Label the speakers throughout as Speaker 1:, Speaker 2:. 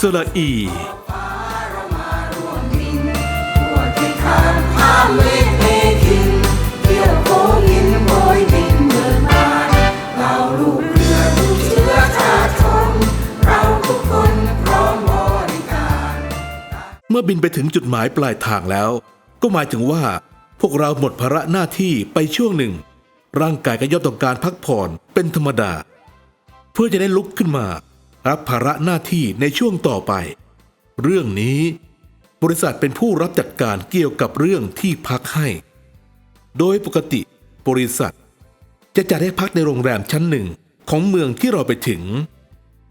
Speaker 1: สระอี
Speaker 2: เมฆเททินเที่ยวโค้งหินโบยบินเดินบานเราลูกเรือลูกเชื้อชาติชนเราทุกคนพร้อมบริการ
Speaker 1: เมื่อบินไปถึงจุดหมายปลายทางแล้ว ก็หมายถึงว่า พวกเราหมดภาระหน้าที่ไปช่วงหนึ่ง ร่างกายก็ย่อมต้องการพักผ่อนเป็นธรรมดา เพื่อจะได้ลุกขึ้นมา รับภาระหน้าที่ในช่วงต่อไป เรื่องนี้ บริษัทเป็นผู้รับจัดการเกี่ยวกับเรื่องที่พักให้ โดยปกติบริษัท จะจัดให้พักในโรงแรมชั้นหนึ่งของเมืองที่เราไปถึง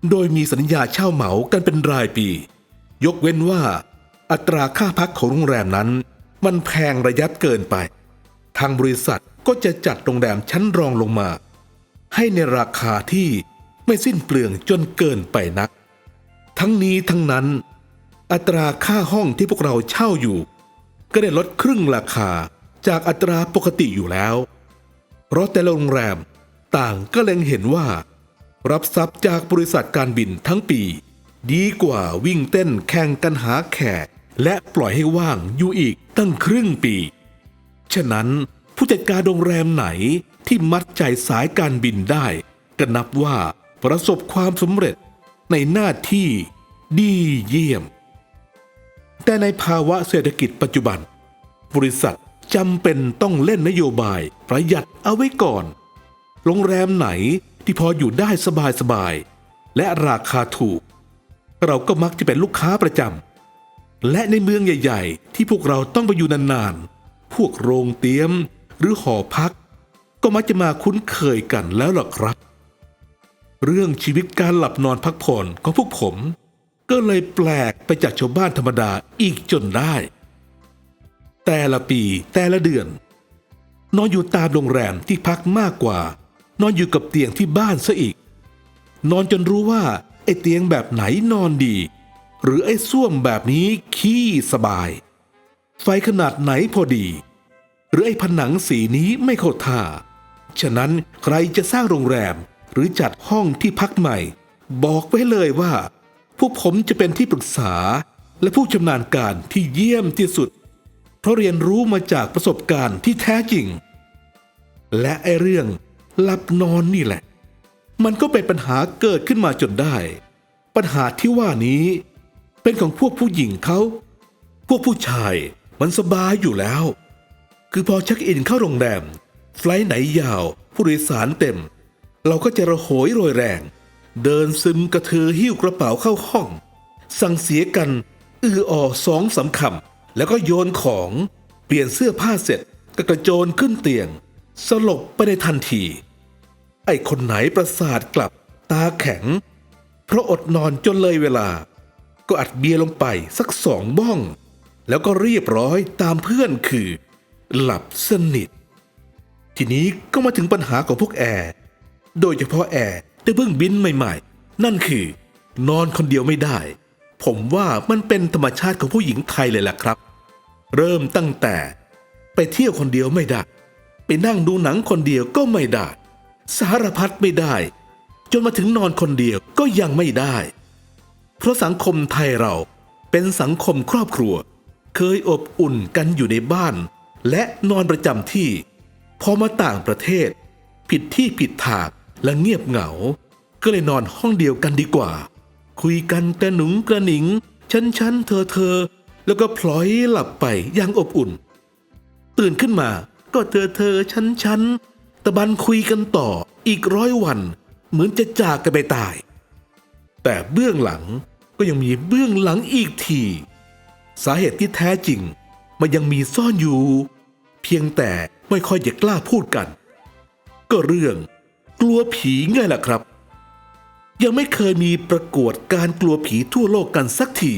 Speaker 1: โดยมีสัญญาเช่าเหมากันเป็นรายปี ยกเว้นว่า อัตราค่าพักของโรงแรมนั้น มันแพงระยับเกินไป ทางบริษัทก็จะจัดโรงแรมชั้นรองลงมา ให้ในราคาที่ ไม่สิ้นเปลืองจนเกินไปนัก ทั้งนี้ทั้งนั้น อัตราค่าห้องที่พวกเราเช่าอยู่ ก็ได้ลดครึ่งราคาจากอัตราปกติอยู่แล้ว เพราะแต่ละโรงแรมต่างก็เล็งเห็นว่า รับทรัพย์จากบริษัทการบินทั้งปี ดีกว่าวิ่งเต้นแข่งกันหาแขก และปล่อยให้ว่างอยู่อีกตั้งครึ่งปี ฉะนั้นผู้จัดการโรงแรมไหนที่มัดใจสายการบินได้ ก็นับว่า ประสบความสำเร็จในหน้าที่ดีเยี่ยม แต่ในภาวะเศรษฐกิจปัจจุบัน บริษัทจำเป็นต้องเล่นนโยบายประหยัดเอาไว้ก่อน โรงแรมไหนที่พออยู่ได้สบายๆและราคาถูก เราก็มักจะเป็นลูกค้าประจำ และในเมืองใหญ่ ๆ ที่พวกเราต้องไปอยู่นานๆ พวกโรงเตียมหรือหอพัก ก็มักจะมาคุ้นเคยกันแล้วล่ะครับ เรื่องชีวิตการหลับนอนพักผ่อนของพวกผม ก็เลยแปลกไปจากชาวบ้านธรรมดาอีกจนได้ แต่ละปีแต่ละเดือน นอนอยู่ตามโรงแรมที่พักมากกว่า นอนอยู่กับเตียงที่บ้านซะอีก นอนจนรู้ว่าไอ้เตียงแบบไหนนอนดี หรือไอ้ส้วมแบบนี้ขี้สบาย ไฟขนาดไหนพอดี หรือไอ้ผนังสีนี้ไม่เข้าท่า ฉะนั้นใครจะสร้างโรงแรม หรือจัดห้องที่พักใหม่ บอกไว้เลยว่าพวกผมจะเป็นที่ปรึกษาและผู้ชำนาญการที่เยี่ยมที่สุด เพราะเรียนรู้มาจากประสบการณ์ที่แท้จริง และไอเรื่องหลับนอนนี่แหละ มันก็เป็นปัญหาเกิดขึ้นมาจนได้ ปัญหาที่ว่านี้ เป็นของพวกผู้หญิงเขาพวกผู้ชายมันสบายอยู่แล้ว คือพอเช็คอินเข้าโรงแรมไฟลท์ไหนยาว ผู้โดยสารเต็ม เราก็จะระโหยโรยแรง เดินซึมกระเทือหิ้วกระเป๋าเข้าห้อง สั่งเสียกัน อืออ่อสองสามคำแล้วก็โยนของเปลี่ยนเสื้อผ้าเสร็จก็กระโจนขึ้นเตียง สลบไปในทันที ไอ้คนไหนประสาทกลับตาแข็ง เพราะอดนอนจนเลยเวลา ก็อัดเบียร์ลงไปสักสองบ้อง แล้วก็เรียบร้อยตามเพื่อนคือ หลับสนิท ทีนี้ก็มาถึงปัญหาของพวกแอร์ โดยเฉพาะแอร์ที่เพิ่งบินใหม่ๆ นั่นคือ นอนคนเดียวไม่ได้ ผมว่ามันเป็นธรรมชาติของผู้หญิงไทยเลยล่ะครับ เริ่มตั้งแต่ ไปเที่ยวคนเดียวไม่ได้ ไปนั่งดูหนังคนเดียวก็ไม่ได้ สารพัดไม่ได้ จนมาถึงนอนคนเดียวก็ยังไม่ได้ เพราะสังคมไทยเราเป็นสังคมครอบครัว เคยอบอุ่นกันอยู่ในบ้าน และนอนประจำที่ พอมาต่างประเทศ ผิดที่ผิดทาง และเงียบเหงา ก็เลยนอนห้องเดียวกันดีกว่า คุยกันกระหนุงกระหนิงฉันฉันเธอเธอ แล้วก็พลอยหลับไปอย่างอบอุ่น ตื่นขึ้นมาก็เธอเธอฉันฉันตะบันคุยกันต่ออีกร้อยวัน เหมือนจะจากกันไปตาย แต่เบื้องหลังก็ยังมีเบื้องหลังอีกที สาเหตุที่แท้จริง มันยังมีซ่อนอยู่ เพียงแต่ไม่ค่อยจะกล้าพูดกัน ก็เรื่อง กลัวผีไงล่ะครับ ยังไม่เคยมีประกวดการกลัวผีทั่วโลกกันสักที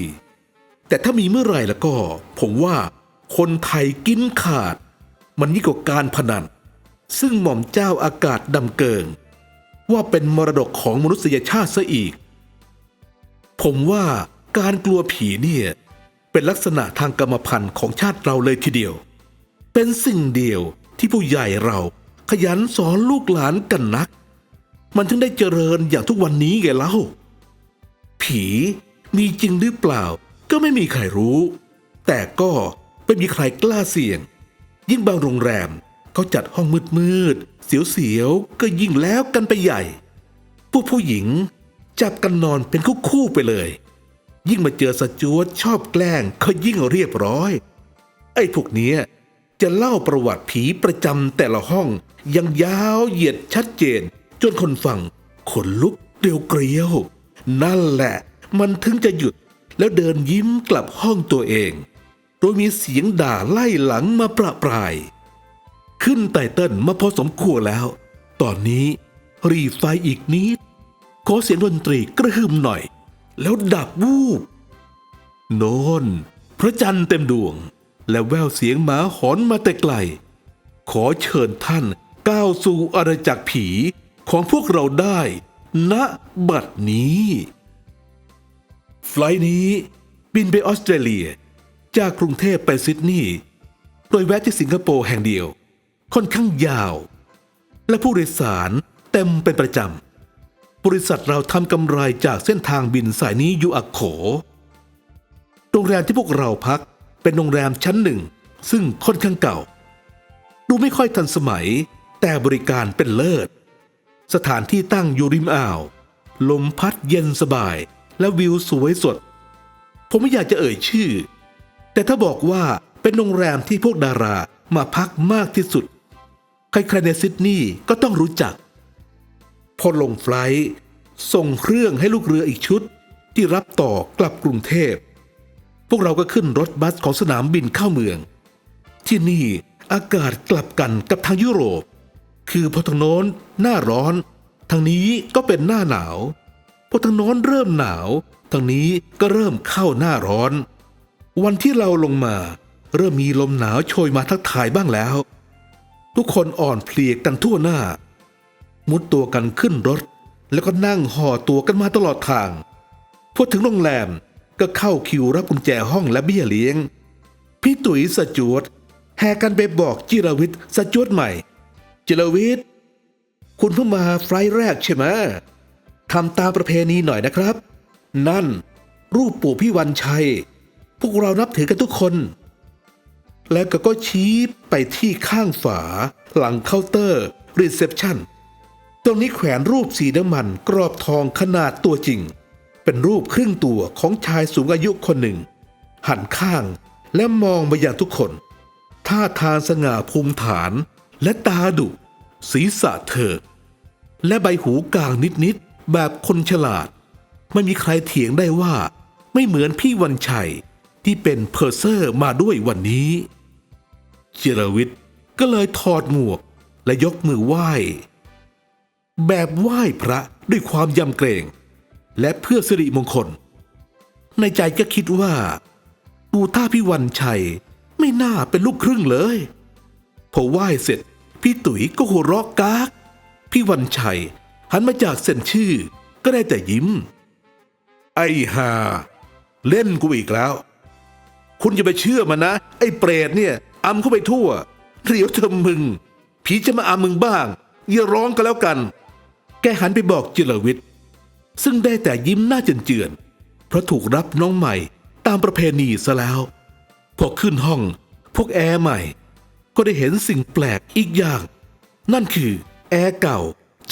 Speaker 1: แต่ถ้ามีเมื่อไหร่แล้วก็ ผมว่าคนไทยกินขาด มันยิ่งกว่าการพนัน ซึ่งหม่อมเจ้าอากาศดำเกิง ว่าเป็นมรดกของมนุษยชาติซะอีก ผมว่าการกลัวผีเนี่ยเป็นลักษณะทางกรรมพันธุ์ของชาติเราเลยทีเดียว เป็นสิ่งเดียวที่ผู้ใหญ่เรา ขยันสอนลูกหลานกันนัก มันถึงได้เจริญอย่างทุกวันนี้ไงเล่า ผีมีจริงหรือเปล่า ก็ไม่มีใครรู้ แต่ก็ไม่มีใครกล้าเสี่ยง ยิ่งบางโรงแรมเขาจัดห้องมืดมืดๆเสียวๆก็ยิ่งแล้วกันไปใหญ่พวกผู้หญิงจับกันนอนเป็นคู่ๆไปเลย ยิ่งมาเจอสจวตชอบแกล้งเขายิ่งเรียบร้อย ไอ้พวกเนี้ยจะเล่าประวัติผีประจำแต่ละห้อง ยังยาวเหยียดชัดเจน จนคนฟังขนลุกเกลียวเกลียว นั่นแหละ มันถึงจะหยุดแล้วเดินยิ้มกลับห้องตัวเอง โดยมีเสียงด่าไล่หลังมาประปราย ขึ้นไตเติ้ลมาพอสมควรแล้ว ตอนนี้รีไฟอีกนิดขอเสียงดนตรีกระหึ่มหน่อย แล้วดับวูบ โนนพระจันทร์เต็มดวง และแววเสียงหมาหอนมาแต่ไกล ขอเชิญท่าน ก้าวสู่อาณาจักรผีของพวกเราได้ณบัดนี้ไฟล์นี้บินไปออสเตรเลีย จากกรุงเทพไปซิดนีย์โดยแวะที่สิงคโปร์แห่งเดียว ค่อนข้างยาว และผู้โดยสารเต็มเป็นประจำ บริษัทเราทำกำไรจากเส้นทางบินสายนี้อยู่อักโข โรงแรมที่พวกเราพักเป็นโรงแรมชั้นหนึ่ง ซึ่งค่อนข้างเก่า ดูไม่ค่อยทันสมัย แต่บริการเป็นเลิศ สถานที่ตั้งอยู่ริมอ่าว ลมพัดเย็นสบาย และวิวสวยสด ผมไม่อยากจะเอ่ยชื่อ แต่ถ้าบอกว่าเป็นโรงแรมที่พวกดารามาพักมากที่สุด ใครๆในซิดนีย์ก็ต้องรู้จัก พอลงไฟล์ส่งเครื่องให้ลูกเรืออีกชุด ที่รับต่อกลับกรุงเทพ พวกเราก็ขึ้นรถบัสของสนามบินเข้าเมือง ที่นี่อากาศกลับกันกับทางยุโรป คือพอทางโน้นหน้าร้อน ทางนี้ก็เป็นหน้าหนาวพอทางโน้นเริ่มหนาว ทางนี้ก็เริ่มเข้าหน้าร้อน วันที่เราลงมา เริ่มมีลมหนาวโชยมาทักทายบ้างแล้ว ทุกคนอ่อนเพลียกันทั่วหน้า มุดตัวกันขึ้นรถ แล้วก็นั่งห่อตัวกันมาตลอดทางพอถึงโรงแรมก็เข้าคิวรับกุญแจห้องและเบี้ยเลี้ยง พี่ตุ๋ยสจวตแห่กันไปบอกจิรวิทย์สจวตใหม่ จิรวิทย์ คุณเพิ่งมาไฟล์แรกใช่ไหมทำตามประเพณีหน่อยนะครับ นั่น รูปปู่พี่วันชัย พวกเรานับถือกันทุกคน แล้วก็ก็ชี้ไปที่ข้างฝา หลังเคาน์เตอร์รีเซพชันตรงนี้แขวนรูปสีน้ำมันกรอบทองขนาดตัวจริง เป็นรูปครึ่งตัวของชายสูงอายุคนหนึ่ง หันข้างและมองมาอย่างทุกคนท่าทางสง่าภูมิฐาน และตาดุ ศีรษะเถิดและใบหูกลางนิดๆ แบบคนฉลาด ไม่มีใครเถียงได้ว่า ไม่เหมือนพี่วันชัย ที่เป็นเพอร์เซอร์มาด้วยวันนี้เจรวิทย์ก็เลยถอดหมวกและยกมือไหว้ แบบไหว้พระด้วยความยำเกรง และเพื่อสิริมงคล ในใจก็คิดว่าดูท่าพี่วันชัยไม่น่าเป็นลูกครึ่งเลย พอไหว้เสร็จ พี่ตุ๋ยก็หัวเราะกาก พี่วันชัย หันมาจากเซ็นชื่อ ก็ได้แต่ยิ้ม ไอ้ห่าเล่นกูอีกแล้ว คุณอย่าไปเชื่อมันนะ ไอ้เปรตเนี่ยอำเข้าไปทั่วเดี๋ยวเธอมึง ผีจะมาอำมึงบ้าง อย่าร้องกันแล้วกัน แกหันไปบอกจิรวิทย์ซึ่งได้แต่ยิ้มหน้าเจือนๆเพราะถูกรับน้องใหม่ตามประเพณีซะแล้ว พอขึ้นห้อง พวกแอร์ใหม่ ก็ได้เห็นสิ่งแปลกอีกอย่าง นั่นคือแอร์เก่า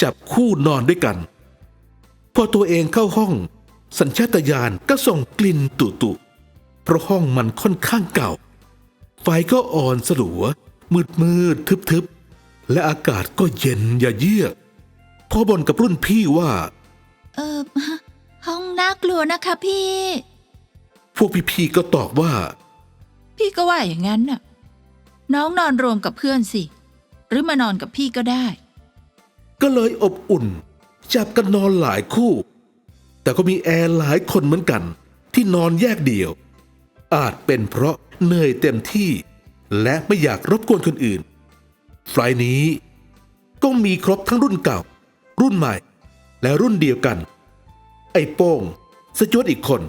Speaker 1: จับคู่นอนด้วยกัน พอตัวเองเข้าห้อง สัญชาตญาณก็ส่งกลิ่นตุตุๆเพราะห้องมันค่อนข้างเก่า ไฟก็อ่อนสลัว มืดมืดทึบทึบๆและอากาศก็เย็นอย่าเยือกพอบ่นกับรุ่นพี่ว่า
Speaker 3: เออห้องน่ากลัวนะคะพี่
Speaker 1: พวกพี่ๆก็ตอบว่า
Speaker 3: พี่ก็ว่าอย่างนั้นน่ะ น้องนอนรวมกับเพื่อนสิ หรือมานอนกับพี่ก็ได้
Speaker 1: ก็เลยอบอุ่น จับกันนอนหลายคู่ แต่ก็มีแอร์หลายคนเหมือนกัน ที่นอนแยกเดี่ยว อาจเป็นเพราะเหนื่อยเต็มที่ และไม่อยากรบกวนคนอื่น ไฟล์นี้ ก็มีครบทั้งรุ่นเก่า รุ่นใหม่ และรุ่นเดียวกัน ไอ้โป้งสจวตอีกคน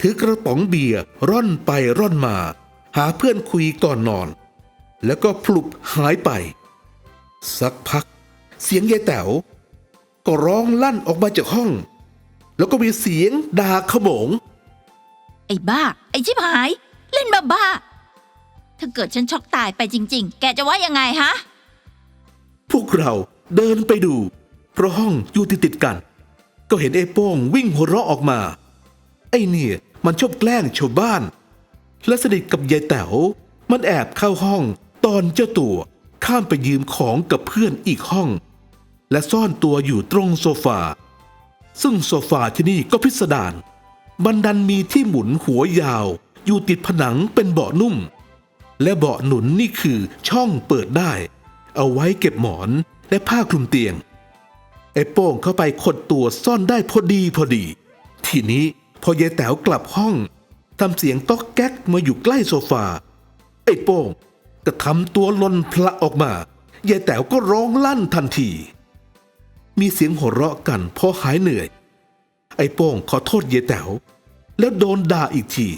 Speaker 1: ถือกระป๋องเบียร์ร่อนไปร่อนมา หาเพื่อนคุยก่อนนอน แล้วก็พลุบหายไป สักพัก เสียงยายแต๋วก็ร้องลั่นออกมาจากห้อง แล้วก็มีเสียงด่าขโมง
Speaker 3: ไอ้บ้า ไอ้ชิบหาย เล่นบ้าบ้าๆถ้าเกิดฉันช็อกตายไปจริง ๆ แกจะว่ายังไงฮะ
Speaker 1: พวกเราเดินไปดู เพราะห้องอยู่ติดติดๆกัน ก็เห็นไอ้โป้งวิ่งหัวเราะออกมา ไอ้เนี่ยมันชอบแกล้งชาวบ้าน และสนิทกับยายแต๋วมันแอบเข้าห้อง ตอนเจ้าตัวข้ามไปยืมของกับเพื่อนอีกห้อง และซ่อนตัวอยู่ตรงโซฟา ซึ่งโซฟาที่นี่ก็พิสดารมันดันมีที่หมุนหัวยาว อยู่ติดผนังเป็นเบาะนุ่ม และเบาะหนุนนี่คือช่องเปิดได้ เอาไว้เก็บหมอนและผ้าคลุมเตียง ไอ้โป้งเข้าไปขดตัวซ่อนได้พอดีพอดี ทีนี้พอยายแต๋วกลับห้องทำเสียงต๊อกแก๊กมาอยู่ใกล้โซฟา ไอ้โป้ง ก็ทำตัวหลนพละออกมายายแต๋วก็ร้องลั่นทันที มีเสียงหัวเราะกันพอหายเหนื่อย ไอ้โป้งขอโทษยายแต๋วแล้วโดนด่าอีกที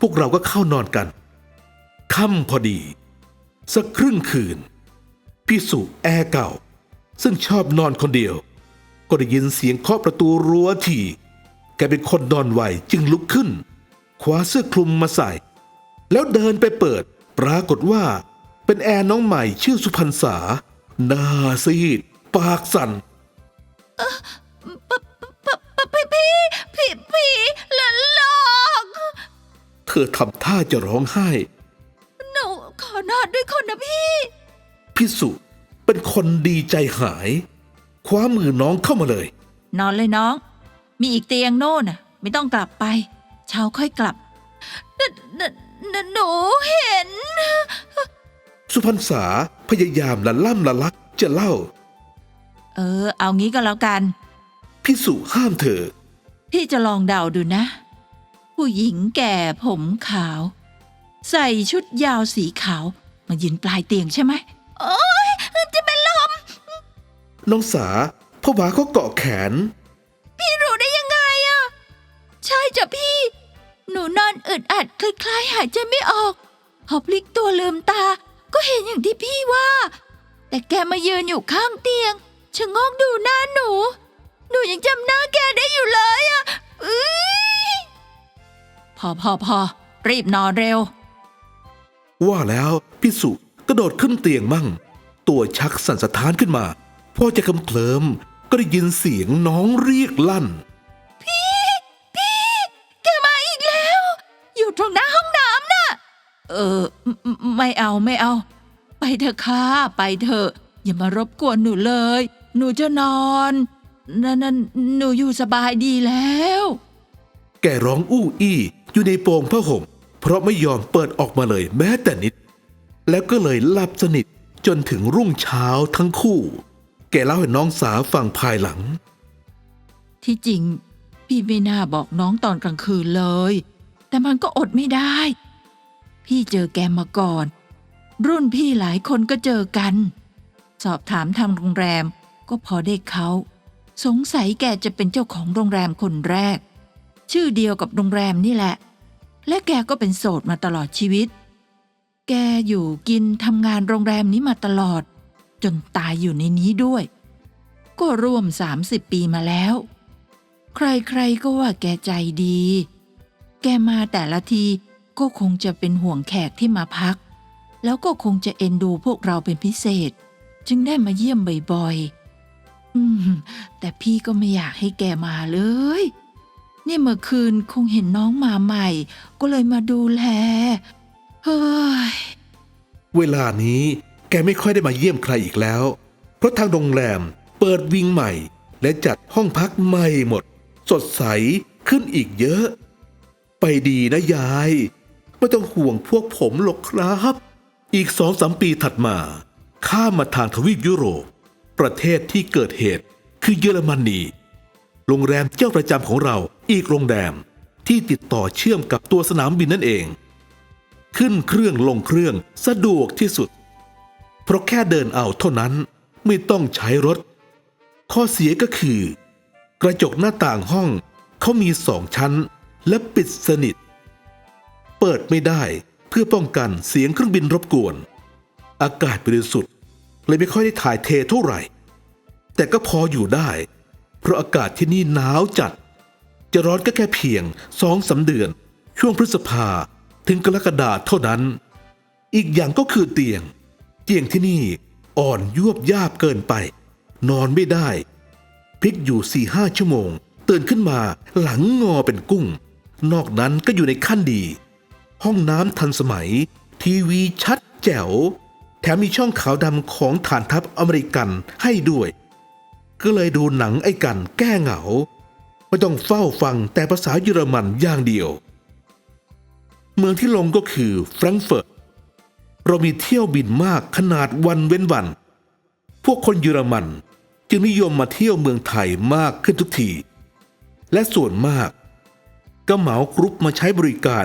Speaker 1: พวกเราก็เข้านอนกันค่ำพอดี สักครึ่งคืน พี่สุแอร์เก่า ซึ่งชอบนอนคนเดียว ก็ได้ยินเสียงเคาะประตูรั้วทีแกเป็นคนนอนไวจึงลุกขึ้นคว้าเสื้อคลุมมาใส่ แล้วเดินไปเปิด ปรากฏว่า เป็นแอร์น้องใหม่ชื่อสุพรรษาหน้าซีด ปากสั่น
Speaker 3: พี่พี่พี่พี่หลอก
Speaker 1: เธอทำท่าจะร้องไห้
Speaker 3: หนูขอนอนด้วยคนนะพี่
Speaker 1: พี่สุเป็นคนดีใจหาย คว้ามือน้องเข้ามาเลย
Speaker 3: นอนเลยน้อง มีอีกเตียงโน่นน่ะ ไม่ต้องกลับไป เช้าค่อยกลับนนน หนูเห็น
Speaker 1: สุพรรษาพยายามละล่ำละลักจะเล่า
Speaker 3: เออ เอางี้ก็แล้วกัน
Speaker 1: พี่สุห้ามเธอ
Speaker 3: พี่จะลองเดาดูนะ ผู้หญิงแก่ผมขาว ใส่ชุดยาวสีขาว มายืนปลายเตียงใช่ไหมโอ๊ยจะเป็นลม
Speaker 1: น้องสาพ่อหวาก็เกาะแขน
Speaker 3: พี่รู้ได้ยังไงอะใช่จ้ะพี่ หนูนอนอึดอัดคล้ายๆหายใจไม่ออก พอพลิกตัวลืมตา ก็เห็นอย่างที่พี่ว่า แต่แกมายืนอยู่ข้างเตียงชะโงกดูหน้าหนู หนูยังจำหน้าแกได้อยู่เลยอะอื้ยพอพอพอรีบนอนเร็ว
Speaker 1: ว่าแล้วพี่สุกระโดดขึ้นเตียงมั่ง ตัวชักสั่นสะท้านขึ้นมา พอจะคำเคลิมก็ได้ยินเสียงน้องเรียกลั่น
Speaker 3: ไม่ไม่เอาไม่เอา ไปเถอะค่ะไปเถอะ อย่ามารบกวนหนูเลย หนูจะนอนนั่นนั่นหนูอยู่สบายดีแล้ว
Speaker 1: แกร้องอู้อี้อยู่ในโปงผ้าห่มเพราะไม่ยอมเปิดออกมาเลยแม้แต่นิด แล้วก็เลยหลับสนิทจนถึงรุ่งเช้าทั้งคู่ แกเล่าให้น้องสาวฟังภายหลัง
Speaker 3: ที่จริง พี่ไม่น่าบอกน้องตอนกลางคืนเลย แต่มันก็อดไม่ได้ พี่เจอแกมาก่อน รุ่นพี่หลายคนก็เจอกัน สอบถามทางโรงแรมก็พอได้เขา สงสัยแกจะเป็นเจ้าของโรงแรมคนแรก ชื่อเดียวกับโรงแรมนี่แหละ และแกก็เป็นโสดมาตลอดชีวิต แกอยู่กินทำงานโรงแรมนี้มาตลอด จนตายอยู่ในนี้ด้วย ก็ร่วม 30 ปีมาแล้ว ใครๆก็ว่าแกใจดี แกมาแต่ละที ก็คงจะเป็นห่วงแขกที่มาพัก แล้วก็คงจะเอ็นดูพวกเราเป็นพิเศษ จึงได้มาเยี่ยมบ่อยๆ อืม แต่พี่ก็ไม่อยากให้แกมาเลย นี่เมื่อคืนคงเห็นน้องมาใหม่ ก็เลยมาดูแล เฮ้ย
Speaker 1: เวลานี้แกไม่ค่อยได้มาเยี่ยมใครอีกแล้ว เพราะทางโรงแรมเปิดวิงใหม่ และจัดห้องพักใหม่หมด สดใสขึ้นอีกเยอะ ไปดีนะยาย ไม่ต้องห่วงพวกผมหรอกครับ อีกสองสามปีถัดมา ข้ามมาทางทวีปยุโรป ประเทศที่เกิดเหตุคือเยอรมนี โรงแรมเจ้าประจำของเราอีกโรงแรมที่ติดต่อเชื่อมกับตัวสนามบินนั่นเอง ขึ้นเครื่องลงเครื่องสะดวกที่สุด เพราะแค่เดินเอาเท่านั้นไม่ต้องใช้รถ ข้อเสียก็คือ กระจกหน้าต่างห้องเขามีสองชั้นและปิดสนิท ปิดไม่ได้เพื่อป้องกันเสียงเครื่องบินรบกวน อากาศบริสุทธิ์เลยไม่ค่อยได้ถ่ายเทเท่าไหร่ แต่ก็พออยู่ได้ เพราะอากาศที่นี่หนาวจัด จะร้อนก็แค่เพียงสองสาเดือน ช่วงพฤษภาถึงกรกฎาเท่านั้น อีกอย่างก็คือเตียง เตียงที่นี่อ่อนยวบยาบเกินไป นอนไม่ได้พลิกอยู่สี่ห้าชั่วโมงตื่นขึ้นมาหลังงอเป็นกุ้ง นอกนั้นก็อยู่ในขั้นดี ห้องน้ำทันสมัย ทีวีชัดแจ๋ว แถมมีช่องขาวดำของฐานทัพอเมริกันให้ด้วย ก็เลยดูหนังไอ้กันแก้เหงา ไม่ต้องเฝ้าฟังแต่ภาษาเยอรมันอย่างเดียว เมืองที่ลงก็คือแฟรงก์เฟิร์ตเรามีเที่ยวบินมากขนาดวันเว้นวัน พวกคนเยอรมันจึงนิยมมาเที่ยวเมืองไทยมากขึ้นทุกที และส่วนมาก ก็เหมากรุ๊ปมาใช้บริการ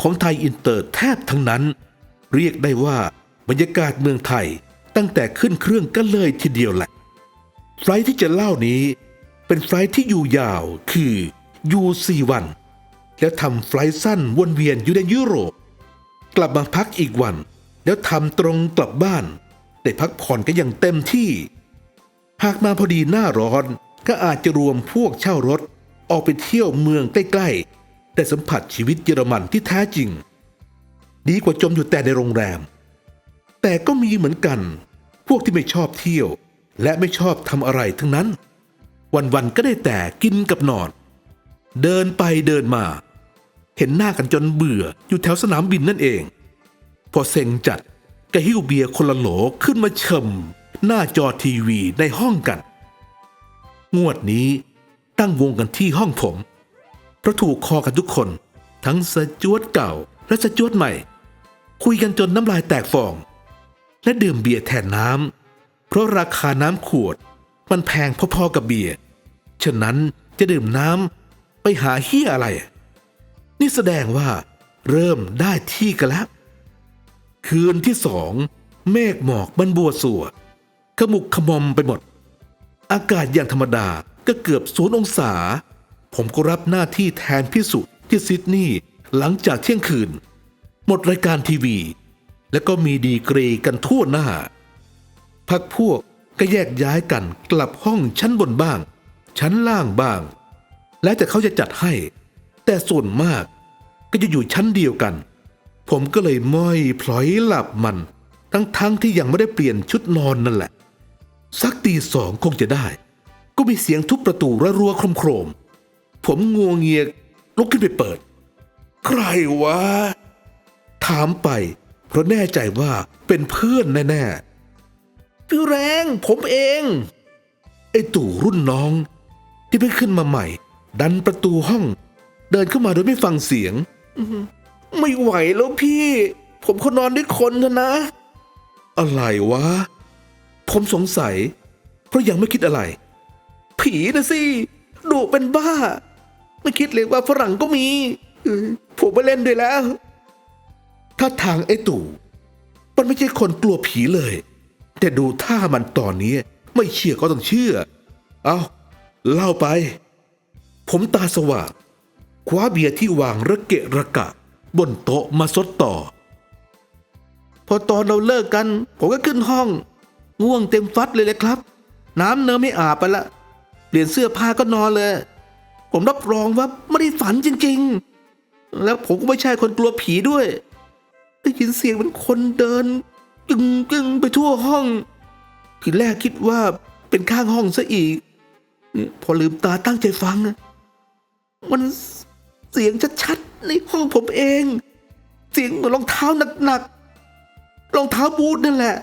Speaker 1: ของไทยอินเตอร์แทบทั้งนั้น เรียกได้ว่าบรรยากาศเมืองไทยตั้งแต่ขึ้นเครื่องก็เลยทีเดียวแหละ ไฟลท์ที่จะเล่านี้ เป็นไฟลท์ที่อยู่ยาวคืออยู่สี่วัน แล้วทำไฟล์สั้นวนเวียนอยู่ในยุโรป กลับมาพักอีกวัน แล้วทำตรงกลับบ้านได้พักผ่อนก็ยังเต็มที่ หากมาพอดีหน้าร้อนก็อาจจะรวมพวกเช่ารถ ออกไปเที่ยวเมืองใกล้ๆ ได้สัมผัสชีวิตเยอรมันที่แท้จริง ดีกว่าจมอยู่แต่ในโรงแรม แต่ก็มีเหมือนกัน พวกที่ไม่ชอบเที่ยว และไม่ชอบทำอะไรทั้งนั้น วันๆก็ได้แต่กินกับนอน เดินไปเดินมา เห็นหน้ากันจนเบื่ออยู่แถวสนามบินนั่นเอง พอเซ็งจัดก็หิ้วเบียร์คนละโหลขึ้นมาเชมหน้าจอทีวีในห้องกัน งวดนี้ตั้งวงกันที่ห้องผม เพราะถูกคอกันทุกคน ทั้งสจวดเก่าและสจวดใหม่ คุยกันจนน้ำลายแตกฟอง และดื่มเบียร์แทนน้ำเพราะราคาน้ำขวด มันแพงพอๆกับเบียร์ฉะนั้นจะดื่มน้ำไปหาเฮียอะไร นี่แสดงว่า เริ่มได้ที่กันแล้ว คืนที่สองเมฆหมอกบันบัวสัวขมุกขมอมไปหมด อากาศอย่างธรรมดาก็เกือบศูนย์องศา ผมก็รับหน้าที่แทนพิสุที่ซิดนีย์หลังจากเที่ยงคืน หมดรายการทีวี แล้วก็มีดีกรีกันทั่วหน้า พักพวกก็แยกย้ายกันกลับห้องชั้นบนบ้าง ชั้นล่างบ้าง แล้วแต่เขาจะจัดให้ แต่ส่วนมากก็จะอยู่ชั้นเดียวกัน ผมก็เลยม้อยพลอยหลับมัน ทั้งทั้งๆที่ยังไม่ได้เปลี่ยนชุดนอนนั่นแหละ สักตีสองคงจะได้ ก็มีเสียงทุบประตูระรัวโครม ผมงวงเงียลุกขึ้นไปเปิด ใครวะ ถามไป เพราะแน่ใจว่าเป็นเพื่อนแน่ๆพี่แรงผมเอง ไอ้ตู่รุ่นน้อง ที่เพิ่งขึ้นมาใหม่ ดันประตูห้อง เดินเข้ามาโดยไม่ฟังเสียงไม่ไหวแล้วพี่ ผมขานอนด้วยคนเถอะนะ อะไรวะ ผมสงสัย เพราะยังไม่คิดอะไร ผีนะสิดุเป็นบ้า ไม่คิดเลยว่าฝรั่งก็มีผมม่เล่นด้วยแล้วถ้าทางไอ้ตู่มันไม่ใช่คนกลัวผีเลย แต่ดูท่ามันตอนนี้ไม่เชื่อก็ต้องเชื่อ เอาเล่าไป ผมตาสว่างคว้าเบียร์ที่วางระเกะระกะ บนโต๊ะมาซดต่อ พอตอนเราเลิกกัน ผมก็ขึ้นห้อง ง่วงเต็มฟัดเลยเลยครับ น้ำเนอไม่อาบไปละ เปลี่ยนเสื้อผ้าก็นอนเลย ผมรับรองว่าไม่ได้ฝันจริง ๆ แล้วผมก็ไม่ใช่คนกลัวผีด้วย ได้ยินเสียงเหมือนคนเดินกึ่งกึ่งไปทั่วห้อง ทีแรกคิดว่าเป็นข้างห้องซะอีก พอลืมตาตั้งใจฟัง มันเสียงชัดๆในห้องผมเอง เสียงเหมือนรองเท้าหนักๆรองเท้าบูทนั่นแหละ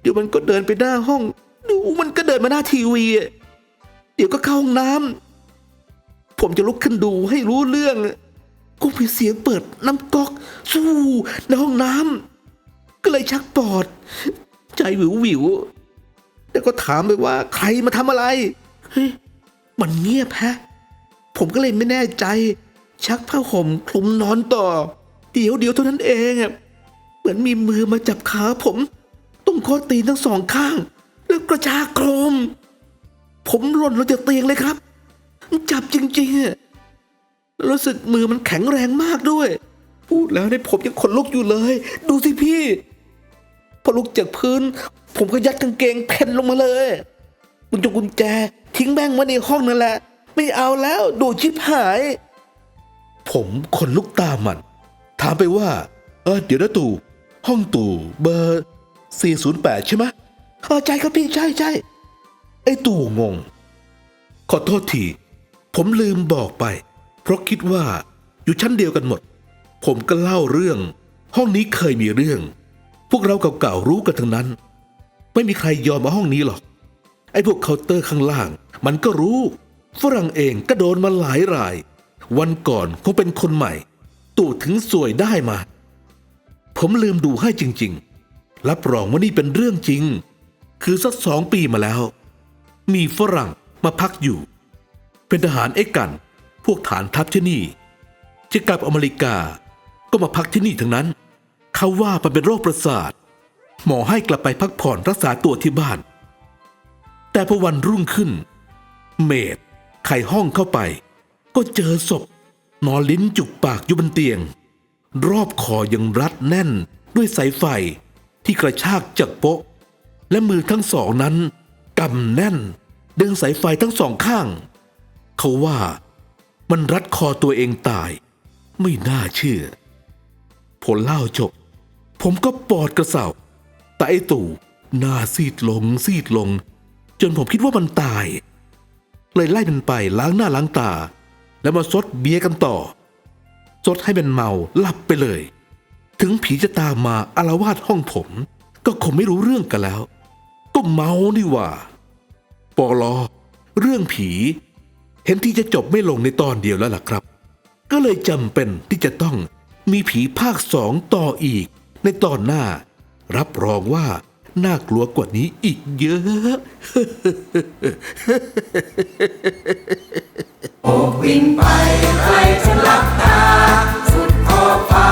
Speaker 1: เดี๋ยวมันก็เดินไปหน้าห้องดูมันก็เดินมาหน้าทีวี เดี๋ยวก็เข้าห้องน้ำ ผมจะลุกขึ้นดูให้รู้เรื่อง ก็มีเสียงเปิดน้ำก๊อก สู้ ในห้องน้ำก็เลยชักปอด ใจวิววิวแล้วก็ถามไปว่าใครมาทำอะไรเฮ้ยมันเงียบแฮะ ผมก็เลยไม่แน่ใจ ชักผ้าห่มคลุมนอนต่อ เดี๋ยวเดี๋ยวเท่านั้นเองเหมือนมีมือมาจับขาผมตรงข้อตีนทั้งสองข้าง แล้วกระชากโครม ผมหล่นลงจากเตียงเลยครับ จับจริงๆอะรู้สึกมือมันแข็งแรงมากด้วย พูดแล้วเนี่ยผมยังขนลุกอยู่เลย ดูสิพี่ พอลุกจากพื้น ผมก็ยัดกางเกงเพ่นลงมาเลยกุญจงกุญแจ ทิ้งแมงไว้ในห้องนั่นแหละ ไม่เอาแล้วดูชิบหาย ผมขนลุกตามมัน ถามไปว่า เออเดี๋ยวนะตู่ห้องตู่เบอร์ 408 ใช่ไหมเออใช่ครับพี่ใช่ใช่ไอ้ตู่งง ขอโทษที ผมลืมบอกไป เพราะคิดว่าอยู่ชั้นเดียวกันหมด ผมก็เล่าเรื่อง ห้องนี้เคยมีเรื่อง พวกเราเก่าๆรู้กันทั้งนั้น ไม่มีใครยอมมาห้องนี้หรอก ไอ้พวกเคาน์เตอร์ข้างล่าง มันก็รู้ ฝรั่งเองก็โดนมาหลายราย วันก่อนคงเป็นคนใหม่ ตู่ถึงสวยได้มา ผมลืมดูให้จริงๆ รับรองว่านี่เป็นเรื่องจริง คือสักสองปีมาแล้ว มีฝรั่งมาพักอยู่ เป็นทหารเอกกัน พวกฐานทัพที่นี่ จะกลับอเมริกาก็มาพักที่นี่ทั้งนั้น เขาว่ามันเป็นโรคประสาท หมอให้กลับไปพักผ่อนรักษาตัวที่บ้าน แต่พอวันรุ่งขึ้น เมดไขห้องเข้าไป ก็เจอศพ นอนลิ้นจุกปากอยู่บนเตียง รอบคอยังรัดแน่นด้วยสายไฟที่กระชากจากโปะและมือทั้งสองนั้นกำแน่น ดึงสายไฟทั้งสองข้าง เขาว่ามันรัดคอตัวเองตาย ไม่น่าเชื่อ ผลเล่าจบ ผมก็ปอดกระเสาแต่ไอตู่หน้าซีดลงซีดลง จนผมคิดว่ามันตาย เลยไล่มันไปล้างหน้าล้างตา แล้วมาซดเบียร์กันต่อซดให้มันเมาหลับไปเลย ถึงผีจะตามมาอารวาสห้องผม ก็คงไม่รู้เรื่องกันแล้ว ก็เมานี่ว่าปอลอเรื่องผี เห็นที่จะจบไม่ลงในตอนเดียวแล้วล่ะครับ ก็เลยจำเป็นที่จะต้องมีผีภาคสองต่ออีก ในตอนหน้า รับรองว่าน่ากลัวกว่านี้อีกเยอะ
Speaker 2: โบกบินไปใครจะหลับตา สุดขอบฟ้า